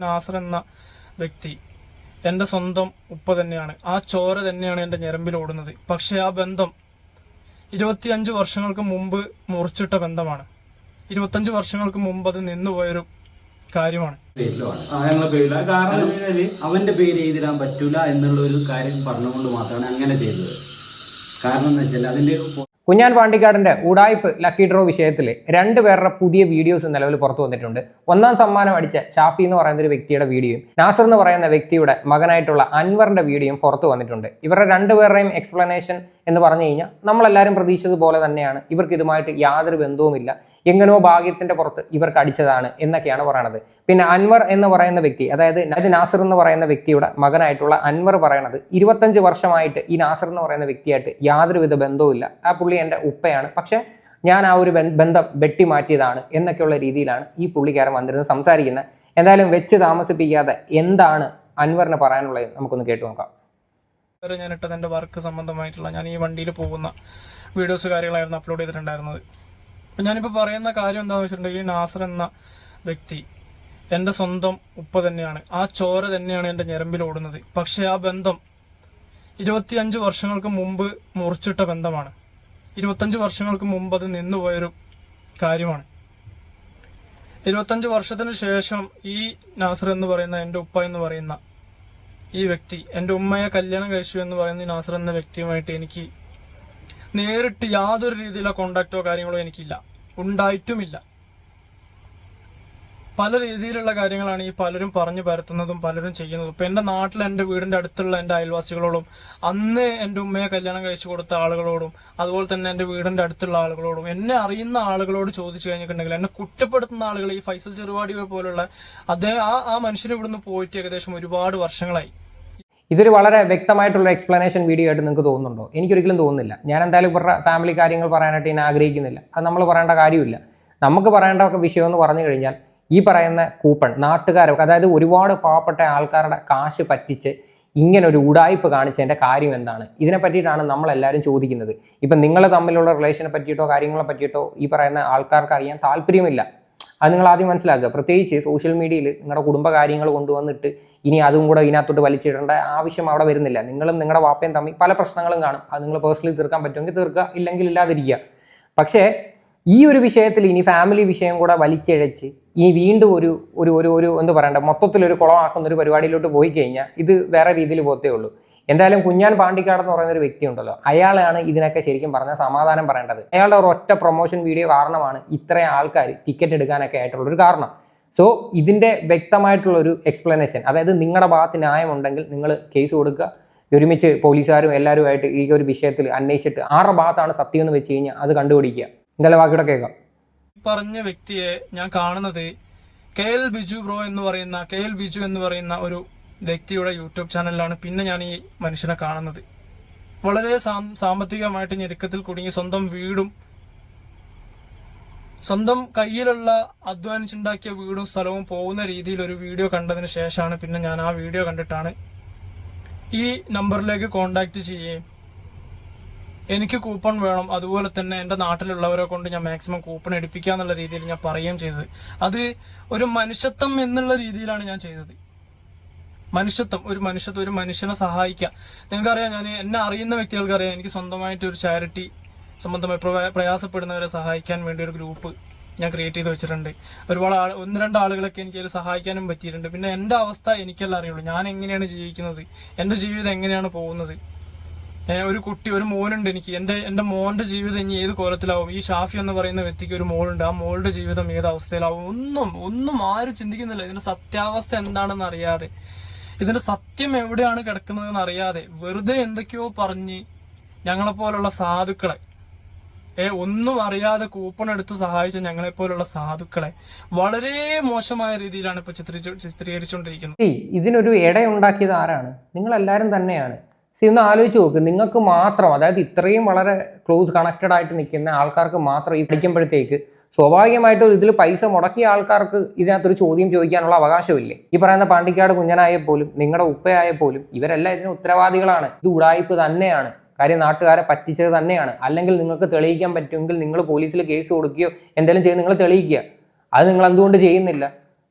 നാസർ എന്ന വ്യക്തി എന്റെ സ്വന്തം ഉപ്പ തന്നെയാണ്. ആ ചോര തന്നെയാണ് എന്റെ ഞരമ്പിൽ ഓടുന്നത്. പക്ഷെ ആ ബന്ധം ഇരുപത്തിയഞ്ച് വർഷങ്ങൾക്ക് മുമ്പ് മുറിച്ചിട്ട ബന്ധമാണ്. ഇരുപത്തഞ്ച് വർഷങ്ങൾക്ക് മുമ്പ് അത് നിന്നുപോയൊരു കാര്യമാണ്. കാരണം അവന്റെ പേര് എഴുതിടാൻ പറ്റൂല എന്നുള്ള ഒരു കാര്യം പറഞ്ഞുകൊണ്ട് മാത്രമാണ് അങ്ങനെ ചെയ്തത്. കാരണം എന്ന് വെച്ചാൽ അതിന്റെ കുഞ്ഞാൻ പാണ്ടിക്കാടിന്റെ ഉടായ്പ് ലക്കി ഡ്രോ വിഷയത്തിൽ രണ്ട് പേരുടെ പുതിയ വീഡിയോസ് നിലവിൽ പുറത്തു വന്നിട്ടുണ്ട്. ഒന്നാം സമ്മാനം അടിച്ച ഷാഫി എന്ന് പറയുന്ന ഒരു വ്യക്തിയുടെ വീഡിയോയും നാസർ എന്ന് പറയുന്ന വ്യക്തിയുടെ മകനായിട്ടുള്ള അൻവറിന്റെ വീഡിയോയും പുറത്തു വന്നിട്ടുണ്ട്. ഇവരുടെ രണ്ടുപേരുടെയും എക്സ്പ്ലനേഷൻ എന്ന് പറഞ്ഞു കഴിഞ്ഞാൽ നമ്മളെല്ലാവരും പ്രതീക്ഷിച്ചതുപോലെ തന്നെയാണ്. ഇവർക്ക് ഇതുമായിട്ട് യാതൊരു ബന്ധവുമില്ല. എങ്ങനോ ഭാഗ്യത്തിന്റെ പുറത്ത് ഇവർക്ക് അടിച്ചതാണ് എന്നൊക്കെയാണ് പറയണത്. പിന്നെ അൻവർ എന്ന് പറയുന്ന വ്യക്തി അതായത് നജ് നാസർ എന്ന് പറയുന്ന വ്യക്തിയുടെ മകനായിട്ടുള്ള അൻവർ പറയണത് ഇരുപത്തഞ്ച് വർഷമായിട്ട് ഈ നാസർ എന്ന് പറയുന്ന വ്യക്തിയായിട്ട് യാതൊരുവിധ ബന്ധവുമില്ല ആ പുള്ളി എന്റെ ഉപ്പയാണ്. പക്ഷേ ഞാൻ ആ ഒരു ബന്ധ- വെട്ടി മാറ്റിയതാണ് എന്നൊക്കെയുള്ള രീതിയിലാണ് ഈ പുള്ളിക്കാരൻ വന്നിരുന്ന് സംസാരിക്കുന്നത്. എന്തായാലും വെച്ച് താമസിപ്പിക്കാതെ എന്താണ് അൻവറിന് പറയാനുള്ളത് നമുക്കൊന്ന് കേട്ടു നോക്കാം. ഞാൻ ഇട്ടത് എന്റെ വർക്ക് സംബന്ധമായിട്ടുള്ള ഞാൻ ഈ വണ്ടിയിൽ പോകുന്ന വീഡിയോസ് കാര്യങ്ങളായിരുന്നു അപ്ലോഡ് ചെയ്തിട്ടുണ്ടായിരുന്നത്. അപ്പൊ ഞാനിപ്പോൾ പറയുന്ന കാര്യം എന്താണെന്ന് വെച്ചിട്ടുണ്ടെങ്കിൽ നാസർ എന്ന വ്യക്തി എന്റെ സ്വന്തം ഉപ്പ തന്നെയാണ്. ആ ചോര തന്നെയാണ് എന്റെ ഞരമ്പിലോടുന്നത് പക്ഷെ ആ ബന്ധം ഇരുപത്തിയഞ്ച് വർഷങ്ങൾക്ക് മുമ്പ് മുറിച്ചിട്ട ബന്ധമാണ്. ഇരുപത്തഞ്ച് വർഷങ്ങൾക്ക് മുമ്പ് അത് നിന്നുപോയൊരു കാര്യമാണ്. ഇരുപത്തഞ്ച് വർഷത്തിന് ശേഷം ഈ നാസർ എന്ന് പറയുന്ന എന്റെ ഉപ്പ എന്ന് പറയുന്ന ഈ വ്യക്തി എന്റെ ഉമ്മയെ കല്യാണം കഴിച്ചു എന്ന് പറയുന്ന നാസർ എന്ന വ്യക്തിയുമായിട്ട് എനിക്ക് നേരിട്ട് യാതൊരു രീതിയിലുള്ള കോണ്ടാക്റ്റോ കാര്യങ്ങളോ എനിക്കില്ല. ഉണ്ടായിട്ടുമില്ല. പല രീതിയിലുള്ള കാര്യങ്ങളാണ് ഈ പലരും പറഞ്ഞു പരത്തുന്നതും പലരും ചെയ്യുന്നതും. ഇപ്പൊ എന്റെ നാട്ടിൽ എന്റെ വീടിന്റെ അടുത്തുള്ള എന്റെ അയൽവാസികളോടും അന്ന് എന്റെ ഉമ്മയെ കല്യാണം കഴിച്ചു കൊടുത്ത ആളുകളോടും അതുപോലെ തന്നെ എന്റെ വീടിന്റെ അടുത്തുള്ള ആളുകളോടും എന്നെ അറിയുന്ന ആളുകളോട് ചോദിച്ചു കഴിഞ്ഞിട്ടുണ്ടെങ്കിൽ എന്നെ കുറ്റപ്പെടുത്തുന്ന ആളുകൾ ഈ ഫൈസൽ ചെറുപാടിയെ പോലുള്ള അദ്ദേഹം ആ ആ മനുഷ്യൻ ഇവിടുന്ന് പോയിട്ട് ഏകദേശം ഒരുപാട് വർഷങ്ങളായി. ഇതൊരു വളരെ വ്യക്തമായിട്ടുള്ള എക്സ്പ്ലനേഷൻ വീഡിയോ ആയിട്ട് നിങ്ങൾക്ക് തോന്നുന്നുണ്ടോ? എനിക്കൊരിക്കലും തോന്നുന്നില്ല. ഞാൻ എന്തായാലും ഇവരുടെ ഫാമിലി കാര്യങ്ങൾ പറയാനായിട്ട് ഞാൻ ആഗ്രഹിക്കുന്നില്ല. അത് നമ്മൾ പറയേണ്ട കാര്യമില്ല. നമുക്ക് പറയേണ്ട വിഷയം എന്ന് പറഞ്ഞു കഴിഞ്ഞാൽ ഈ പറയുന്ന കൂപ്പൺ നാട്ടുകാരൊക്കെ അതായത് ഒരുപാട് പാവപ്പെട്ട ആൾക്കാരുടെ കാശ് പറ്റിച്ച് ഇങ്ങനെ ഒരു ഉടായ്പ് കാണിച്ചതിന്റെ കാര്യം എന്താണ്? ഇതിനെ പറ്റിയിട്ടാണ് നമ്മളെല്ലാവരും ചോദിക്കുന്നത്. ഇപ്പം നിങ്ങൾ തമ്മിലുള്ള റിലേഷനെ പറ്റിയിട്ടോ കാര്യങ്ങളെ പറ്റിയിട്ടോ ഈ പറയുന്ന ആൾക്കാർക്ക് അറിയാൻ താല്പര്യമില്ല. അത് നിങ്ങൾ ആദ്യം മനസ്സിലാക്കുക. പ്രത്യേകിച്ച് സോഷ്യൽ മീഡിയയിൽ നിങ്ങളുടെ കുടുംബകാര്യങ്ങൾ കൊണ്ടുവന്നിട്ട് ഇനി അതും കൂടെ ഇതിനകത്തോട്ട് വലിച്ചിടേണ്ട ആവശ്യം അവിടെ വരുന്നില്ല. നിങ്ങളും നിങ്ങളുടെ വാപ്പയും തമ്മിൽ പല പ്രശ്നങ്ങളും കാണും. അത് നിങ്ങൾ പേഴ്സണലി തീർക്കാൻ പറ്റുമെങ്കിൽ തീർക്കുക. ഇല്ലെങ്കിൽ ഇല്ലാതിരിക്കുക. പക്ഷേ ഈ ഒരു വിഷയത്തിൽ ഇനി ഫാമിലി വിഷയം കൂടെ വലിച്ചിഴച്ച് ഇനി വീണ്ടും ഒരു ഒരു ഒരു ഒരു എന്ത് പറയണ്ട മൊത്തത്തിലൊരു കുളമാക്കുന്ന ഒരു പരിപാടിയിലോട്ട് പോയി കഴിഞ്ഞാൽ ഇത് വേറെ രീതിയിൽ പോത്തേ ഉള്ളൂ. എന്തായാലും കുഞ്ഞാൻ പാണ്ടിക്കാട് എന്ന് പറയുന്ന ഒരു വ്യക്തി ഉണ്ടല്ലോ അയാളാണ് ഇതിനൊക്കെ ശരിക്കും പറഞ്ഞ സമാധാനം പറയേണ്ടത്. അയാളുടെ ഒരൊറ്റ പ്രൊമോഷൻ വീഡിയോ കാരണമാണ് ഇത്രയും ആൾക്കാർ ടിക്കറ്റ് എടുക്കാനൊക്കെ ആയിട്ടുള്ള ഒരു കാരണം. സോ ഇതിന്റെ വ്യക്തമായിട്ടുള്ള ഒരു എക്സ്പ്ലനേഷൻ അതായത് നിങ്ങളുടെ ഭാഗത്ത് ന്യായമുണ്ടെങ്കിൽ നിങ്ങൾ കേസ് കൊടുക്കുക. ഒരുമിച്ച് പോലീസുകാരും എല്ലാവരുമായിട്ട് ഈ ഒരു വിഷയത്തിൽ അന്വേഷിച്ചിട്ട് ആരുടെ ഭാഗത്താണ് സത്യം എന്ന് വെച്ച് കഴിഞ്ഞാൽ അത് കണ്ടുപിടിക്കുക. എന്തായാലും ബാക്കിയുടെ കേൾക്കാം. പറഞ്ഞ വ്യക്തിയെ ഞാൻ കാണുന്നത് കെ എൽ ബിജു ബ്രോ എന്ന് പറയുന്ന കെ എൽ ബിജു എന്ന് പറയുന്ന ഒരു വ്യക്തിയുടെ യൂട്യൂബ് ചാനലിലാണ് പിന്നെ ഞാൻ ഈ മനുഷ്യനെ കാണുന്നത്. വളരെ സാമ്പത്തികമായിട്ട് ഞെരുക്കത്തിൽ കുടുങ്ങി സ്വന്തം വീടും സ്വന്തം കയ്യിലുള്ള അധ്വാനിച്ചുണ്ടാക്കിയ വീടും സ്ഥലവും പോകുന്ന രീതിയിൽ ഒരു വീഡിയോ കണ്ടതിന് ശേഷമാണ് പിന്നെ ഞാൻ ആ വീഡിയോ കണ്ടിട്ടാണ് ഈ നമ്പറിലേക്ക് കോണ്ടാക്ട് ചെയ്യുകയും എനിക്ക് കൂപ്പൺ വേണം. അതുപോലെ തന്നെ എന്റെ നാട്ടിലുള്ളവരെ കൊണ്ട് ഞാൻ മാക്സിമം കൂപ്പൺ എടുപ്പിക്കുക എന്നുള്ള രീതിയിൽ ഞാൻ പറയുകയും ചെയ്തത്. അത് ഒരു മനുഷ്യത്വം എന്നുള്ള രീതിയിലാണ് ഞാൻ ചെയ്തത്. മനുഷ്യത്വം ഒരു മനുഷ്യത്വം ഒരു മനുഷ്യനെ സഹായിക്കാം നിങ്ങൾക്കറിയാം ഞാൻ എന്നെ അറിയുന്ന വ്യക്തികൾക്കറിയാം എനിക്ക് സ്വന്തമായിട്ട് ഒരു ചാരിറ്റി സംബന്ധമായി പ്രയാസപ്പെടുന്നവരെ സഹായിക്കാൻ വേണ്ടി ഒരു ഗ്രൂപ്പ് ഞാൻ ക്രിയേറ്റ് ചെയ്ത് വെച്ചിട്ടുണ്ട്. ഒരുപാട് ആൾ ഒന്ന് രണ്ട് ആളുകളൊക്കെ എനിക്ക് അതിൽ സഹായിക്കാനും പറ്റിയിട്ടുണ്ട്. പിന്നെ എന്റെ അവസ്ഥ എനിക്കല്ല അറിയുള്ളൂ. ഞാൻ എങ്ങനെയാണ് ജീവിക്കുന്നത്? എന്റെ ജീവിതം എങ്ങനെയാണ് പോകുന്നത്? ഒരു കുട്ടി ഒരു മോനുണ്ട് എനിക്ക്. എന്റെ എന്റെ മോന്റെ ജീവിതം ഇനി ഏത് കോലത്തിലാവും? ഈ ഷാഫി എന്ന് പറയുന്ന വ്യക്തിക്ക് ഒരു മോളുണ്ട്. ആ മോളുടെ ജീവിതം ഏത് അവസ്ഥയിലാവും? ഒന്നും ഒന്നും ആരും ചിന്തിക്കുന്നില്ല. ഇതിന്റെ സത്യാവസ്ഥ എന്താണെന്ന് അറിയാതെ ഇതിന്റെ സത്യം എവിടെയാണ് കിടക്കുന്നതെന്ന് അറിയാതെ വെറുതെ എന്തൊക്കെയോ പറഞ്ഞ് ഞങ്ങളെപ്പോലുള്ള സാധുക്കളെ ഏ ഒന്നും അറിയാതെ കൂപ്പൺ എടുത്ത് സഹായിച്ച ഞങ്ങളെപ്പോലുള്ള സാധുക്കളെ വളരെ മോശമായ രീതിയിലാണ് ഇപ്പൊ ചിത്രീകരിച്ചു ചിത്രീകരിച്ചുകൊണ്ടിരിക്കുന്നത്. ഇതിനൊരു ഇടയുണ്ടാക്കിയത് ആരാണ്? നിങ്ങൾ എല്ലാവരും തന്നെയാണ്. സി ഒന്ന് ആലോചിച്ച് നോക്ക്. നിങ്ങൾക്ക് മാത്രം അതായത് ഇത്രയും വളരെ ക്ലോസ് കണക്റ്റഡ് ആയിട്ട് നിൽക്കുന്ന ആൾക്കാർക്ക് മാത്രം ഈ പഠിക്കുമ്പോഴത്തേക്ക് സ്വാഭാവികമായിട്ടും ഇതിൽ പൈസ മുടക്കിയ ആൾക്കാർക്ക് ഇതിനകത്തൊരു ചോദ്യം ചോദിക്കാനുള്ള അവകാശമില്ലേ? ഈ പറയുന്ന പാണ്ടിക്കാട് കുഞ്ഞനായ പോലും നിങ്ങളുടെ ഉപ്പയായ പോലും ഇവരെല്ലാം ഇതിന് ഉത്തരവാദികളാണ്. ഇത് ഉടായ്പ് തന്നെയാണ്. കാര്യം നാട്ടുകാരെ പറ്റിച്ചത് തന്നെയാണ്. അല്ലെങ്കിൽ നിങ്ങൾക്ക് തെളിയിക്കാൻ പറ്റുമെങ്കിൽ നിങ്ങൾ പോലീസിൽ കേസ് കൊടുക്കുകയോ എന്തെങ്കിലും ചെയ്ത് നിങ്ങൾ തെളിയിക്കുക. അത് നിങ്ങൾ എന്തുകൊണ്ട് ചെയ്യുന്നില്ല?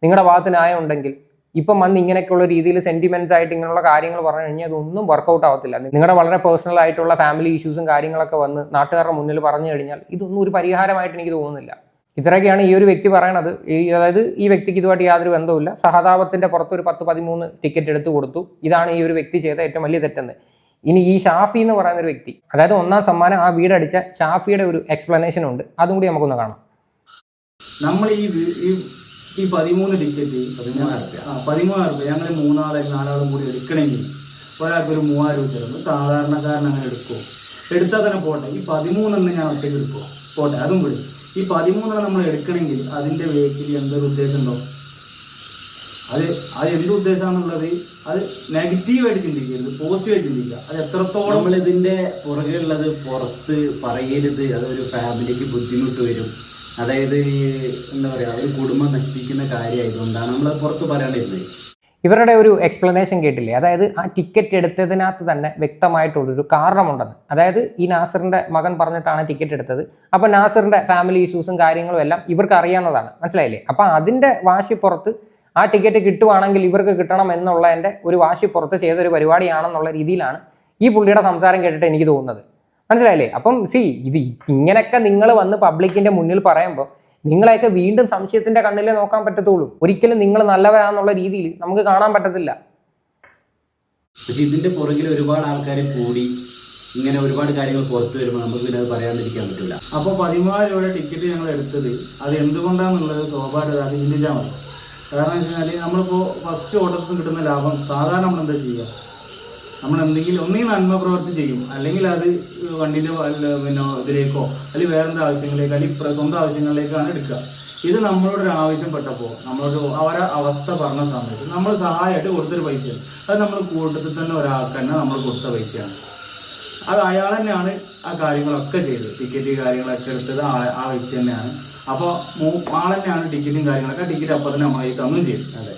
നിങ്ങളുടെ ഭാഗത്ത് ന്യായം ഉണ്ടെങ്കിൽ. ഇപ്പം വന്ന് ഇങ്ങനെയൊക്കെയുള്ള രീതിയിൽ സെന്റിമെന്റ്സ് ആയിട്ട് ഇങ്ങനെയുള്ള കാര്യങ്ങൾ പറഞ്ഞു കഴിഞ്ഞാൽ അതൊന്നും വർക്കൗട്ട് ആവത്തില്ല. നിങ്ങളുടെ വളരെ പേഴ്സണൽ ആയിട്ടുള്ള ഫാമിലി ഇഷ്യൂസും കാര്യങ്ങളൊക്കെ വന്ന് നാട്ടുകാരുടെ മുന്നിൽ പറഞ്ഞു കഴിഞ്ഞാൽ ഇതൊന്നും ഒരു പരിഹാരമായിട്ട് എനിക്ക് തോന്നുന്നില്ല. ഇത്രയൊക്കെയാണ് ഈ ഒരു വ്യക്തി പറയണത്. ഈ അതായത് ഈ വ്യക്തിക്ക് ഇതുമായിട്ട് യാതൊരു ബന്ധവുമില്ല. സഹതാപത്തിന്റെ പുറത്ത് ഒരു പത്ത് പതിമൂന്ന് ടിക്കറ്റ് എടുത്തു കൊടുത്തു. ഇതാണ് ഈ ഒരു വ്യക്തി ചെയ്ത ഏറ്റവും വലിയ തെറ്റെന്ന്. ഇനി ഈ ഷാഫി എന്ന് പറയുന്ന ഒരു വ്യക്തി അതായത് ഒന്നാം സമ്മാനം ആ വീടടിച്ച ഷാഫിയുടെ ഒരു എക്സ്പ്ലനേഷൻ ഉണ്ട്. അതും കൂടി നമുക്കൊന്ന് കാണാം. നമ്മൾ ഈ ഈ പതിമൂന്ന് ടിക്കറ്റ് പതിമൂന്നായിരം റുപ്യ. ആ പതിമൂന്നായിരം രൂപ. ഞങ്ങൾ മൂന്നാളെ നാലാളും കൂടി എടുക്കണമെങ്കിൽ ഒരാൾക്ക് ഒരു മൂവായിരം രൂപ ചിലവ്. സാധാരണക്കാരൻ അങ്ങനെ എടുക്കുമോ എടുത്താൽ തന്നെ പോട്ടെ. ഈ പതിമൂന്നെണ്ണം ഞാൻ ഒറ്റയ്ക്ക് എടുക്കുമോ പോട്ടെ അതും കൂടി. ഈ പതിമൂന്നെണ്ണം നമ്മൾ എടുക്കണമെങ്കിൽ അതിന്റെ വേക്കിൽ എന്തൊരു ഉദ്ദേശം ഉണ്ടോ അത് അത് എന്ത് ഉദ്ദേശമാണെന്നുള്ളത് അത് നെഗറ്റീവായിട്ട് ചിന്തിക്കരുത് പോസിറ്റീവായിട്ട് ചിന്തിക്കുക. അത് എത്രത്തോളം നമ്മൾ ഇതിന്റെ പുറകെയുള്ളത് പുറത്ത് പറയരുത്. അതൊരു ഫാമിലിക്ക് ബുദ്ധിമുട്ട് വരും. അതായത് എന്താ പറയാ ഒരു കുടുംബം നശിപ്പിക്കുന്ന കാര്യമായതുകൊണ്ടാണ് നമ്മൾ പുറത്ത് പറയാണ്ടിരുന്നത് ഇവരുടെ ഒരു എക്സ്പ്ലനേഷൻ കേട്ടില്ലേ? അതായത് ആ ടിക്കറ്റ് എടുത്തതിനകത്ത് തന്നെ വ്യക്തമായിട്ടുള്ളൊരു കാരണമുണ്ടെന്ന്. അതായത് ഈ നാസറിന്റെ മകൻ പറഞ്ഞിട്ടാണ് ടിക്കറ്റ് എടുത്തത്. അപ്പോൾ നാസറിന്റെ ഫാമിലി ഇഷ്യൂസും കാര്യങ്ങളും എല്ലാം ഇവർക്ക് അറിയാവുന്നതാണ്. മനസ്സിലായില്ലേ? അപ്പോൾ അതിന്റെ വാശി പുറത്ത് ആ ടിക്കറ്റ് കിട്ടുവാണെങ്കിൽ ഇവർക്ക് കിട്ടണം എന്നുള്ള എന്റെ ഒരു വാശി പുറത്ത് ചെയ്തൊരു പരിപാടിയാണെന്നുള്ള രീതിയിലാണ് ഈ പുള്ളിയുടെ സംസാരം കേട്ടിട്ട് എനിക്ക് തോന്നുന്നത്. മനസ്സിലായില്ലേ? അപ്പം സി ഇത് ഇങ്ങനെയൊക്കെ നിങ്ങൾ വന്ന് പബ്ലിക്കിന്റെ മുന്നിൽ പറയുമ്പോൾ നിങ്ങളെയൊക്കെ വീണ്ടും സംശയത്തിന്റെ കണ്ണിലേ നോക്കാൻ പറ്റത്തുള്ളൂ. ഒരിക്കലും നിങ്ങൾ നല്ലവരാന്നുള്ള രീതിയിൽ നമുക്ക് കാണാൻ പറ്റത്തില്ല. പക്ഷെ ഇതിന്റെ പുറകിൽ ഒരുപാട് ആൾക്കാരെ കൂടി ഇങ്ങനെ ഒരുപാട് കാര്യങ്ങൾ പുറത്തു വരുമ്പോൾ നമുക്ക് പിന്നെ അത് പറയാണ്ടിരിക്കാൻ പറ്റില്ല അപ്പോൾ പതിമൂവായിരം രൂപയുടെ ടിക്കറ്റ് ഞങ്ങൾ എടുത്തത് അത് എന്തുകൊണ്ടാണെന്നുള്ളത് സ്വാഭാവികമായിട്ട് ചിന്തിച്ചാൽ മതി. കാരണം വെച്ച് കഴിഞ്ഞാൽ നമ്മളിപ്പോൾ ഫസ്റ്റ് ഓർഡർ കിട്ടുന്ന ലാഭം സാധാരണ നമ്മൾ എന്താ ചെയ്യുക? നമ്മൾ എന്തെങ്കിലും ഒന്നെങ്കിൽ നന്മ പ്രവർത്തി ചെയ്യും. അല്ലെങ്കിൽ അത് വണ്ടിന്റെ പിന്നെ ഇതിലേക്കോ അല്ലെങ്കിൽ വേറെന്താ ആവശ്യങ്ങളിലേക്കോ അല്ലെങ്കിൽ സ്വന്തം ആവശ്യങ്ങളിലേക്കാണ് എടുക്കുക. ഇത് നമ്മളോട് ഒരു ആവശ്യപ്പെട്ടപ്പോൾ നമ്മളോട് അവരെ അവസ്ഥ പറഞ്ഞ സമയത്ത് നമ്മൾ സഹായമായിട്ട് കൊടുത്തൊരു പൈസയാണ് അത് നമ്മൾ കൂട്ടത്തിൽ തന്നെ ഒരാൾക്ക് തന്നെ നമ്മൾ കൊടുത്ത പൈസയാണ്. അത് അയാൾ തന്നെയാണ് ആ കാര്യങ്ങളൊക്കെ ചെയ്തത്. ടിക്കറ്റ് കാര്യങ്ങളൊക്കെ എടുത്തത് ആ വ്യക്തി തന്നെയാണ്. അപ്പോൾ ആൾ തന്നെയാണ് ടിക്കറ്റും കാര്യങ്ങളൊക്കെ. ടിക്കറ്റ് അപ്പം തന്നെ നമ്മളെ തന്നും ചെയ്തു അതെ.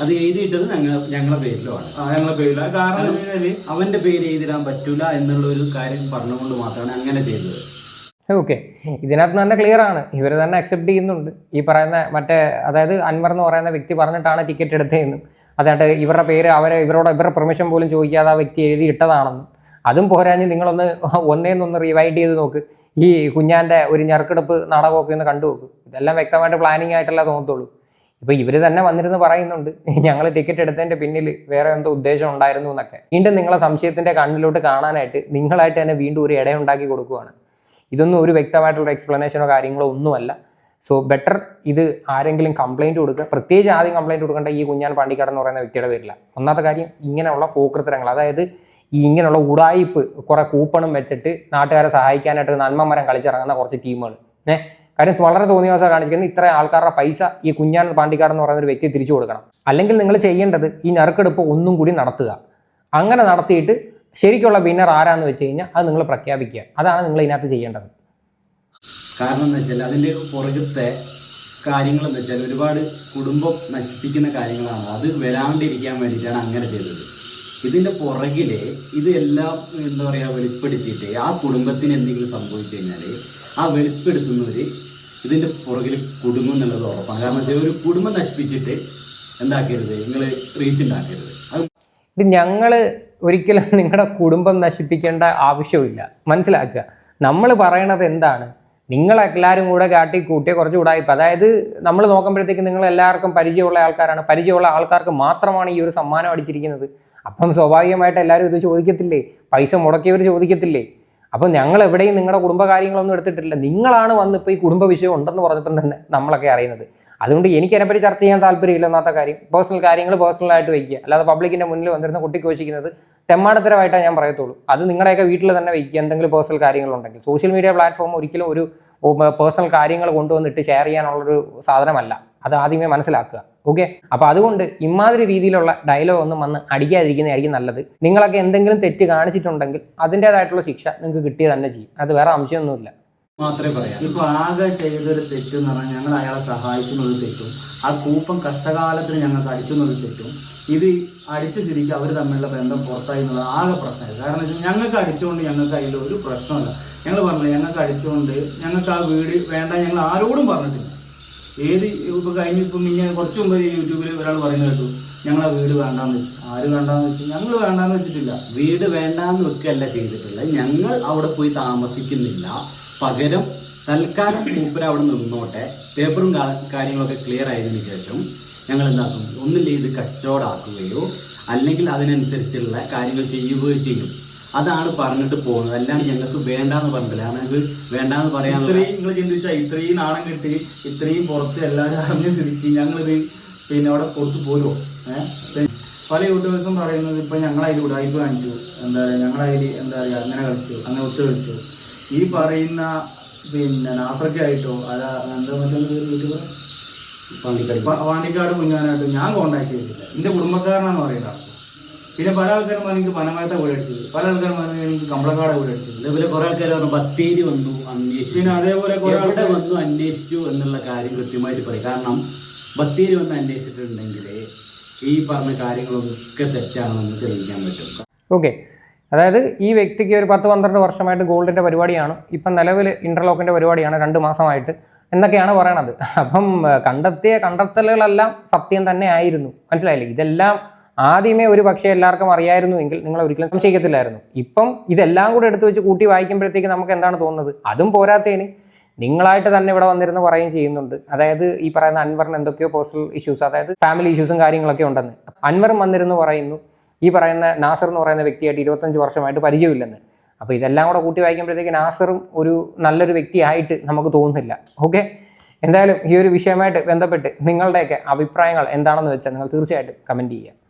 അത് എഴുതിയിട്ടത് ഞങ്ങൾ ഞങ്ങളുടെ പേരിലുമാണ്. ആ ഞങ്ങളുടെ പേരിലാണ് കാരണം എന്ന് അവന്റെ പേര് എഴുതിടാൻ പറ്റൂല എന്നുള്ള ഒരു കാര്യം പറഞ്ഞുകൊണ്ട് മാത്രമാണ് അങ്ങനെ ചെയ്തത്. ഓക്കെ. ഇതിനകത്ത് നല്ല ക്ലിയർ ആണ്. ഇവർ തന്നെ അക്സെപ്റ്റ് ചെയ്യുന്നുണ്ട്. ഈ പറയുന്ന മറ്റേ അതായത് അൻവർ എന്ന് പറയുന്ന വ്യക്തി പറഞ്ഞിട്ടാണ് ടിക്കറ്റ് എടുത്തതെന്നും. അതായിട്ട് ഇവരുടെ പേര് അവരെ ഇവരോട് ഇവരുടെ പെർമിഷൻ പോലും ചോദിക്കാതെ ആ വ്യക്തി എഴുതി ഇട്ടതാണെന്നും അതും പോരാഞ്ഞ് നിങ്ങളൊന്ന് ഒന്നേന്നൊന്ന് റിവൈൻഡ് ചെയ്ത് നോക്ക്. ഈ കുഞ്ഞാന്റെ ഒരു ഞെറുക്കെടുപ്പ് നാടകമൊക്കെ ഒന്ന് കണ്ടു നോക്കും. ഇതെല്ലാം വ്യക്തമായിട്ട് പ്ലാനിങ് ആയിട്ടല്ല തോന്നത്തുള്ളൂ. ഇപ്പൊ ഇവർ തന്നെ വന്നിരുന്ന് പറയുന്നുണ്ട്. ഞങ്ങൾ ടിക്കറ്റ് എടുത്തതിന്റെ പിന്നിൽ വേറെ എന്തോ ഉദ്ദേശം ഉണ്ടായിരുന്നു എന്നൊക്കെ. വീണ്ടും നിങ്ങളെ സംശയത്തിന്റെ കണ്ണിലോട്ട് കാണാനായിട്ട് നിങ്ങളായിട്ട് തന്നെ വീണ്ടും ഒരു ഇടയുണ്ടാക്കി കൊടുക്കുവാണ്. ഇതൊന്നും ഒരു വ്യക്തമായിട്ടുള്ള എക്സ്പ്ലനേഷനോ കാര്യങ്ങളോ ഒന്നുമല്ല. സോ ബെറ്റർ ഇത് ആരെങ്കിലും കംപ്ലൈന്റ് കൊടുക്കുക പ്രത്യേകിച്ച് ആദ്യം കംപ്ലൈന്റ് കൊടുക്കേണ്ട ഈ കുഞ്ഞാൻ പാണ്ടിക്കാട് എന്ന് പറയുന്ന വ്യക്തിയുടെ പേരില്ല ഒന്നാമത്തെ കാര്യം ഇങ്ങനെയുള്ള പോക്കൃത്തരങ്ങൾ. അതായത് ഈ ഇങ്ങനെയുള്ള ഉടായിപ്പ് കുറെ കൂപ്പണും വെച്ചിട്ട് നാട്ടുകാരെ സഹായിക്കാനായിട്ട് നന്മമരം കളിച്ചിറങ്ങുന്ന കുറച്ച് ടീമുകൾ ഏഹ് കാര്യം വളരെ തോന്നിയ ദിവസം കാണിക്കുന്നത് ഇത്ര ആൾക്കാരുടെ പൈസ ഈ കുഞ്ഞാൻ പാണ്ടിക്കാട് എന്ന് പറയുന്ന ഒരു വ്യക്തി തിരിച്ചു കൊടുക്കണം. അല്ലെങ്കിൽ നിങ്ങൾ ചെയ്യേണ്ടത് ഈ നറുക്കെടുപ്പ് ഒന്നും കൂടി നടത്തുക. അങ്ങനെ നടത്തിയിട്ട് ശരിക്കുള്ള വിന്നർ ആരാന്ന് വെച്ച് കഴിഞ്ഞാൽ അത് നിങ്ങൾ പ്രഖ്യാപിക്കുക. അതാണ് നിങ്ങൾ ഇതിനകത്ത് ചെയ്യേണ്ടത്. കാരണം എന്ന് വെച്ചാൽ അതിൽ പുറകത്തെ കാര്യങ്ങൾ എന്ന് വെച്ചാൽ ഒരുപാട് കുടുംബം നശിപ്പിക്കുന്ന കാര്യങ്ങളാണ്. അത് വരാണ്ടിരിക്കാൻ വേണ്ടിയിട്ടാണ് അങ്ങനെ ചെയ്തത്. ഇതിന്റെ പുറകിൽ ഇത് എല്ലാം എന്താ പറയാ വെളിപ്പെടുത്തിയിട്ട് ആ കുടുംബത്തിന് എന്തെങ്കിലും സംഭവിച്ചു കഴിഞ്ഞാൽ ആ വെളിപ്പെടുത്തുന്നവര് ഇതിന്റെ പുറകിൽ കുടുംബം എന്നുള്ളത് ഉറപ്പാണ്. കാരണം വെച്ചാൽ ഒരു കുടുംബം നശിപ്പിച്ചിട്ട് എന്താക്കരുത്? നിങ്ങൾ റീച്ച് ഉണ്ടാക്കരുത്. അത് ഇത് ഞങ്ങൾ ഒരിക്കലും നിങ്ങളുടെ കുടുംബം നശിപ്പിക്കേണ്ട ആവശ്യമില്ല മനസ്സിലാക്കുക. നമ്മൾ പറയണത് എന്താണ്? നിങ്ങളെല്ലാവരും കൂടെ കാട്ടി കൂട്ടിയ കുറച്ച് ഉടായ്പ. അതായത് നമ്മൾ നോക്കുമ്പോഴത്തേക്ക് നിങ്ങൾ എല്ലാവർക്കും പരിചയമുള്ള ആൾക്കാരാണ്. പരിചയമുള്ള ആൾക്കാർക്ക് മാത്രമാണ് ഈ ഒരു സമ്മാനം അടിച്ചിരിക്കുന്നത്. അപ്പം സ്വാഭാവികമായിട്ട് എല്ലാവരും ഇത് ചോദിക്കത്തില്ലേ? പൈസ മുടക്കിയവർ ചോദിക്കത്തില്ലേ? അപ്പം ഞങ്ങൾ എവിടെയും നിങ്ങളുടെ കുടുംബകാര്യങ്ങളൊന്നും എടുത്തിട്ടില്ല. നിങ്ങളാണ് വന്ന് ഇപ്പോൾ ഈ കുടുംബ വിഷയം ഉണ്ടെന്ന് പറഞ്ഞപ്പം തന്നെ നമ്മളൊക്കെ അറിയുന്നത്. അതുകൊണ്ട് എനിക്ക് അതിനെപ്പറ്റി ചർച്ച ചെയ്യാൻ താല്പര്യമില്ല ഒന്നാത്ത കാര്യം. പേഴ്സണൽ കാര്യങ്ങൾ പേഴ്സണലായിട്ട് വയ്ക്കുക. അല്ലാതെ പബ്ലിക്കിന്റെ മുന്നിൽ വന്നിരുന്ന കുട്ടിക്കോശിക്കുന്നത് തെമ്മാടത്തരമായിട്ടാണ് ഞാൻ പറയത്തുള്ളൂ. അത് നിങ്ങളുടെയൊക്കെ വീട്ടിൽ തന്നെ വയ്ക്കുക. എന്തെങ്കിലും പേഴ്സണൽ കാര്യങ്ങളുണ്ടെങ്കിൽ. സോഷ്യൽ മീഡിയ പ്ലാറ്റ്ഫോം ഒരിക്കലും ഒരു പേഴ്സണൽ കാര്യങ്ങൾ കൊണ്ടുവന്നിട്ട് ഷെയർ ചെയ്യാനുള്ളൊരു സാധനമല്ല. അത് ആദ്യമേ മനസ്സിലാക്കുക. ഓക്കെ അപ്പൊ അതുകൊണ്ട് ഇമാതിരി രീതിയിലുള്ള ഡയലോഗ് ഒന്നും വന്ന് അടിക്കാതിരിക്കുന്നതായിരിക്കും നല്ലത്. നിങ്ങളൊക്കെ എന്തെങ്കിലും തെറ്റ് കാണിച്ചിട്ടുണ്ടെങ്കിൽ അതിന്റെതായിട്ടുള്ള ശിക്ഷ നിങ്ങൾക്ക് കിട്ടിയ തന്നെ ചെയ്യും. അത് വേറെ അംശമൊന്നുമില്ല മാത്രമേ പറയാം. ഇപ്പൊ ആകെ ചെയ്തൊരു തെറ്റ് എന്ന് പറഞ്ഞാൽ ഞങ്ങൾ അയാളെ സഹായിച്ചു എന്നൊരു തെറ്റും ആ കൂപ്പം കഷ്ടകാലത്തിന് ഞങ്ങൾക്ക് അടിച്ചു എന്നൊരു തെറ്റും ഇത് അടിച്ച സ്ഥിതിക്ക് അവർ തമ്മിലുള്ള ബന്ധം പുറത്തായി എന്നുള്ള ആകെ പ്രശ്നമില്ല കാരണം വെച്ചാൽ ഞങ്ങൾക്ക് അടിച്ചുകൊണ്ട് ഞങ്ങൾക്ക് അതിൽ ഒരു പ്രശ്നമില്ല ഞങ്ങൾ പറഞ്ഞില്ല ഞങ്ങൾക്ക് അടിച്ചുകൊണ്ട് ഞങ്ങൾക്ക് ആ വീട് വേണ്ട ഞങ്ങൾ ആരോടും പറഞ്ഞിട്ടില്ല. ഏത് ഇപ്പൊ കഴിഞ്ഞ ഇപ്പം ഇങ്ങനെ കുറച്ച് മുമ്പ് യൂട്യൂബിൽ ഒരാൾ പറയുന്നത് കേട്ടു ആ വീട് വേണ്ടാന്ന് വെച്ചു ആര് വേണ്ടാന്ന് വെച്ചു? ഞങ്ങൾ വേണ്ടാന്ന് വെച്ചിട്ടില്ല. വീട് വേണ്ടാന്ന് വെക്കുകയല്ല ചെയ്തിട്ടുള്ളത്. ഞങ്ങൾ അവിടെ പോയി താമസിക്കുന്നില്ല. പകരം തൽക്കാലം മൂപ്പര അവിടെ നിന്നോട്ടെ. പേപ്പറും കാര്യങ്ങളൊക്കെ ക്ലിയർ ആയതിനു ശേഷം ഞങ്ങൾ എന്താക്കും? ഒന്നില്ല ഇത് കച്ചവടമാക്കുകയോ അല്ലെങ്കിൽ അതിനനുസരിച്ചുള്ള കാര്യങ്ങൾ ചെയ്യുകയോ ചെയ്യും. അതാണ് പറഞ്ഞിട്ട് പോകുന്നത്. അല്ലാണ്ട് ഞങ്ങൾക്ക് വേണ്ടാന്ന് പറഞ്ഞിട്ടില്ല. ഞങ്ങൾക്ക് വേണ്ടാന്ന് പറയാൻ ഇത്രയും നിങ്ങൾ ചിന്തിച്ചാൽ ഇത്രയും നാണം കിട്ടി ഇത്രയും പുറത്ത് എല്ലാവരും അറിഞ്ഞ സ്ഥിതിക്ക് ഞങ്ങളിത് പിന്നെ അവിടെ കൊടുത്തു പോരുമോ ഏഹ് പല യൂട്യൂബേഴ്സും പറയുന്നത് ഇപ്പൊ ഞങ്ങളതിൽ ഉടായ്പ കാണിച്ചു. എന്താ പറയുക ഞങ്ങളതിൽ എന്താ പറയുക അങ്ങനെ കളിച്ചു അങ്ങനെ ഒത്തു കളിച്ചു. ഈ പറയുന്ന പിന്നെ ആയിട്ടോ അല്ല എന്താ മറ്റേ യൂട്യൂബർ? പാണ്ടിക്കാട്. വാണിക്കാട് കുഞ്ഞാനായിട്ട് ഞാൻ കോണ്ടാക്ട് ചെയ്തിട്ടില്ല. എന്റെ കുടുംബക്കാരനാണെന്ന് പറയുന്ന ആൾക്ക് പിന്നെ പല ആൾക്കാരും എനിക്ക് പനമയത്തെ വീട് അടിച്ചത്. പല ആൾക്കാരും എനിക്ക് കമ്പളക്കാട് വീട് അടിച്ചത്. അതേപോലെ കുറെ ആൾക്കാർ പറഞ്ഞു ബത്തേരി വന്നു അന്വേഷിച്ചു. പിന്നെ അതേപോലെ കുറെ എവിടെ വന്നു അന്വേഷിച്ചു എന്നുള്ള കാര്യം കൃത്യമായിട്ട് പറയും. കാരണം ബത്തേരി വന്ന് അന്വേഷിച്ചിട്ടുണ്ടെങ്കിൽ ഈ പറഞ്ഞ കാര്യങ്ങളൊക്കെ തെറ്റാണെന്ന് തെളിയിക്കാൻ പറ്റും. ഓക്കെ. അതായത് ഈ വ്യക്തിക്ക് ഒരു പത്ത് പന്ത്രണ്ട് വർഷമായിട്ട് ഗോൾഡിന്റെ പരിപാടിയാണ്. ഇപ്പം നിലവിൽ ഇന്റർലോക്കിന്റെ പരിപാടിയാണ് രണ്ട് മാസമായിട്ട് എന്നൊക്കെയാണ് പറയണത്. അപ്പം കണ്ടെത്തിയ കണ്ടെത്തലുകളെല്ലാം സത്യം തന്നെ ആയിരുന്നു. മനസ്സിലായില്ലേ? ഇതെല്ലാം ആദ്യമേ ഒരു പക്ഷേ എല്ലാവർക്കും അറിയായിരുന്നു എങ്കിൽ നിങ്ങൾ ഒരിക്കലും സംശയിക്കത്തില്ലായിരുന്നു. ഇപ്പം ഇതെല്ലാം കൂടെ എടുത്തു വെച്ച് കൂട്ടി വായിക്കുമ്പോഴത്തേക്ക് നമുക്ക് എന്താണ് തോന്നുന്നത്? അതും പോരാത്തതിന് നിങ്ങളായിട്ട് തന്നെ ഇവിടെ വന്നിരുന്ന് പറയുകയും ചെയ്യുന്നുണ്ട്. അതായത് ഈ പറയുന്ന അൻവറിന് എന്തൊക്കെയോ പേഴ്സണൽ ഇഷ്യൂസ് അതായത് ഫാമിലി ഇഷ്യൂസും കാര്യങ്ങളൊക്കെ ഉണ്ടെന്ന്. അൻവറും വന്നിരുന്ന് പറയുന്നു ഈ പറയുന്ന നാസർ എന്ന് പറയുന്ന വ്യക്തിയായിട്ട് ഇരുപത്തഞ്ച് വർഷമായിട്ട് പരിചയമില്ലെന്ന്. അപ്പോൾ ഇതെല്ലാം കൂടെ കൂട്ടി വായിക്കുമ്പോഴത്തേക്ക് നാസറും ഒരു നല്ലൊരു വ്യക്തിയായിട്ട് നമുക്ക് തോന്നുന്നില്ല. ഓക്കെ? എന്തായാലും ഈ ഒരു വിഷയമായിട്ട് ബന്ധപ്പെട്ട് നിങ്ങളുടെയൊക്കെ അഭിപ്രായങ്ങൾ എന്താണെന്ന് വെച്ചാൽ നിങ്ങൾ തീർച്ചയായിട്ടും കമന്റ് ചെയ്യുക.